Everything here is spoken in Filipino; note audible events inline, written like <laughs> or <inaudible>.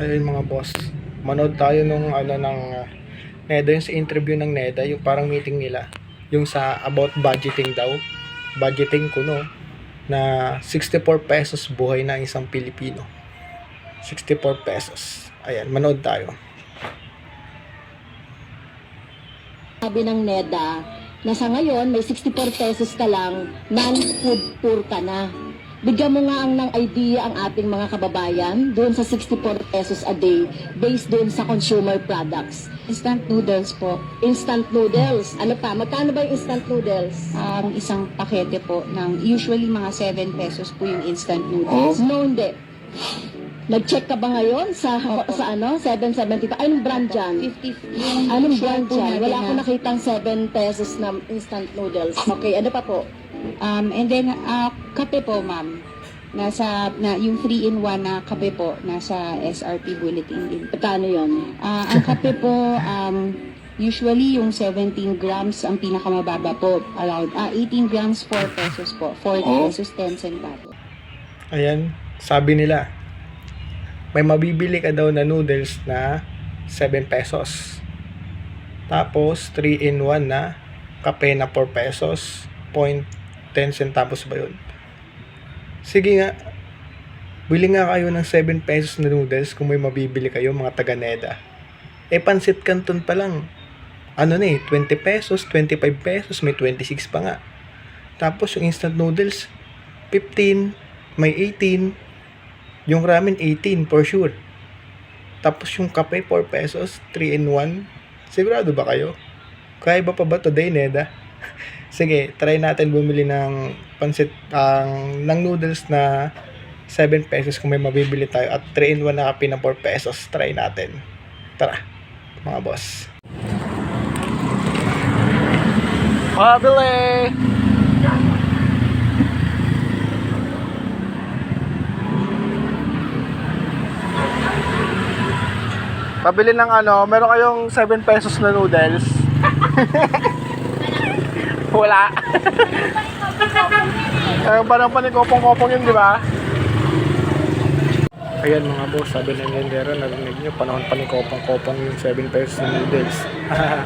Ayun mga boss. Manood tayo nung ano ng uh, NEDA yung sa interview ng NEDA, yung parang meeting nila. Yung sa about budgeting daw. Budgeting ko no na 64 pesos buhay na isang Pilipino. 64 pesos. Ayan, manood tayo. Sabi ng NEDA na sa ngayon may 64 pesos ka lang, non-food poor ka na. Bigyan mo nga ang ng idea ang ating mga kababayan doon sa 64 pesos a day based doon sa consumer products. Instant noodles po. Instant noodles. Ano pa? Magkano ba yung instant noodles? Ang isang pakete po ng usually mga 7 pesos po yung instant noodles. No, hindi. Nag-check ka ba ngayon sa Opo. sa ano? 7.75. Anong brand dyan? 50 yung Anong brand dyan? Wala akong nakitang 7 pesos na instant noodles. Okay, ano pa po? Um, and then, ah, kape po, ma'am. Nasa, na, yung 3-in-1 na kape po, nasa SRP bulletin din. Magkano yon? Ah, ang kape po, um, usually yung 17 grams ang pinakamababa po. Around, ah, 18 grams, 4 pesos po. 40 pesos, 10 centavos. Ayan, sabi nila, may mabibili ka daw na noodles na 7 pesos. Tapos, 3 in 1 na kape na 4 pesos. Point 10 centavos ba yun? Sige nga, bili nga kayo ng 7 pesos na noodles kung may mabibili kayo mga taga Neda. Eh, pansit canton pa lang. Ano na eh, 20 pesos, 25 pesos, may 26 pa nga. Tapos yung instant noodles, 15, may 18, yung ramen 18 for sure. Tapos yung kape 4 pesos, 3 in 1. Sigurado ba kayo? Kaya ba pa ba today, Neda? <laughs> Sige, try natin bumili ng pansit, ang ng noodles na 7 pesos kung may mabibili tayo at 3 in 1 na kape na 4 pesos. Try natin. Tara, mga boss. Pabili! Pabili ng ano, meron kayong 7 pesos na noodles. <laughs> Wala. <laughs> Ayun parang panikopong-kopong yun, di ba? Ayan mga boss, sabi ng Lendero, narinig nyo, panahon panikopong-kopong yung 7 pesos na noodles. <laughs>